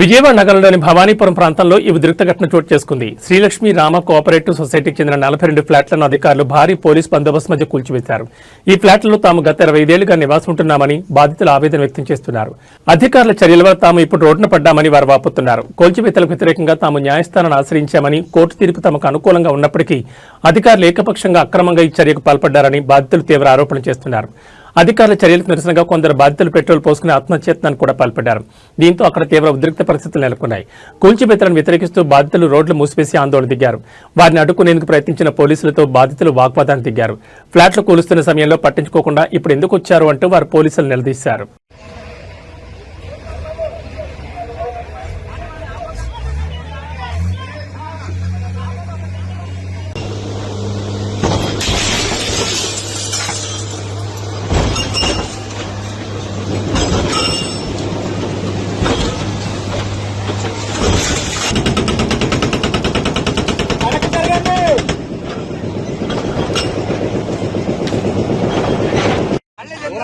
విజయవాడ నగరంలోని భవానీపురం ప్రాంతంలో ఈ ఉద్రిక్త ఘటన చోటు చేసుకుంది. శ్రీలక్ష్మి రామ కోఆపరేటివ్ సొసైటీకి చెందిన నలభై రెండు ఫ్లాట్లను అధికారులు భారీ పోలీస్ బందోబస్తు మధ్య కూల్చివేశారు. ఈ ఫ్లాట్లలో తాము గత ఇరవై ఐదేళ్ళుగా నివాసం ఉంటున్నామని బాధితులు ఆవేదన వ్యక్తం చేస్తున్నారు. అధికారుల చర్యల వల్ల తాము ఇప్పుడు రోడ్డున పడ్డామని వారు వాపోతున్నారు. కూల్చివేతలకు వ్యతిరేకంగా తాము న్యాయస్థానాన్ని ఆశ్రయించామని కోర్టు తీర్పు తమకు అనుకూలంగా ఉన్నప్పటికీ అధికారులు ఏకపక్షంగా అక్రమంగా ఈ చర్యకు పాల్పడ్డారని బాధితులు తీవ్ర ఆరోపణలు చేస్తున్నారు. అధికారుల చర్యలకు నిరసనగా కొందరు బాధితులు పెట్రోల్ పోసుకుని ఆత్మహత్యత్నానికి కూడా పాల్పడ్డారు. దీంతో అక్కడ తీవ్ర ఉద్రిక్త పరిస్థితులు నెలకొన్నాయి. కూల్చిబెత్తలను వ్యతిరేకిస్తూ బాధితులు రోడ్లు మూసివేసి ఆందోళన దిగారు. వారిని అడ్డుకునేందుకు ప్రయత్నించిన పోలీసులతో బాధితులు వాగ్వాదానికి దిగారు. ఫ్లాట్లు కూలుస్తున్న సమయంలో పట్టించుకోకుండా ఇప్పుడు ఎందుకు వచ్చారు అంటూ వారు పోలీసులు నిలదీశారు.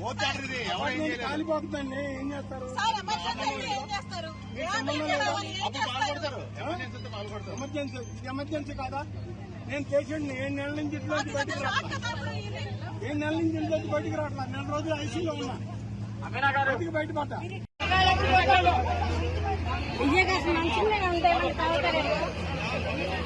పోతాడు ఇది ఎవరేం చేయలేదు కాలిపోతుందండి ఏం చేస్తారు? సార్ ఎమర్జెన్సీ ఇది ఎమర్జెన్సీ కాదా? నేను పేషెంట్ ఏడు నెలల నుంచి ఇంట్లో బయటికి రా రాక మాత్రం ఇది. ఏడు నెలల నుంచి ఇంట్లో బయటికి రావట్లా నెల రోజులు ఐసీలో ఉన్నా. బయటికి బయటపడ్డా. విజయదాస్ మంచిగా ఉంటాయి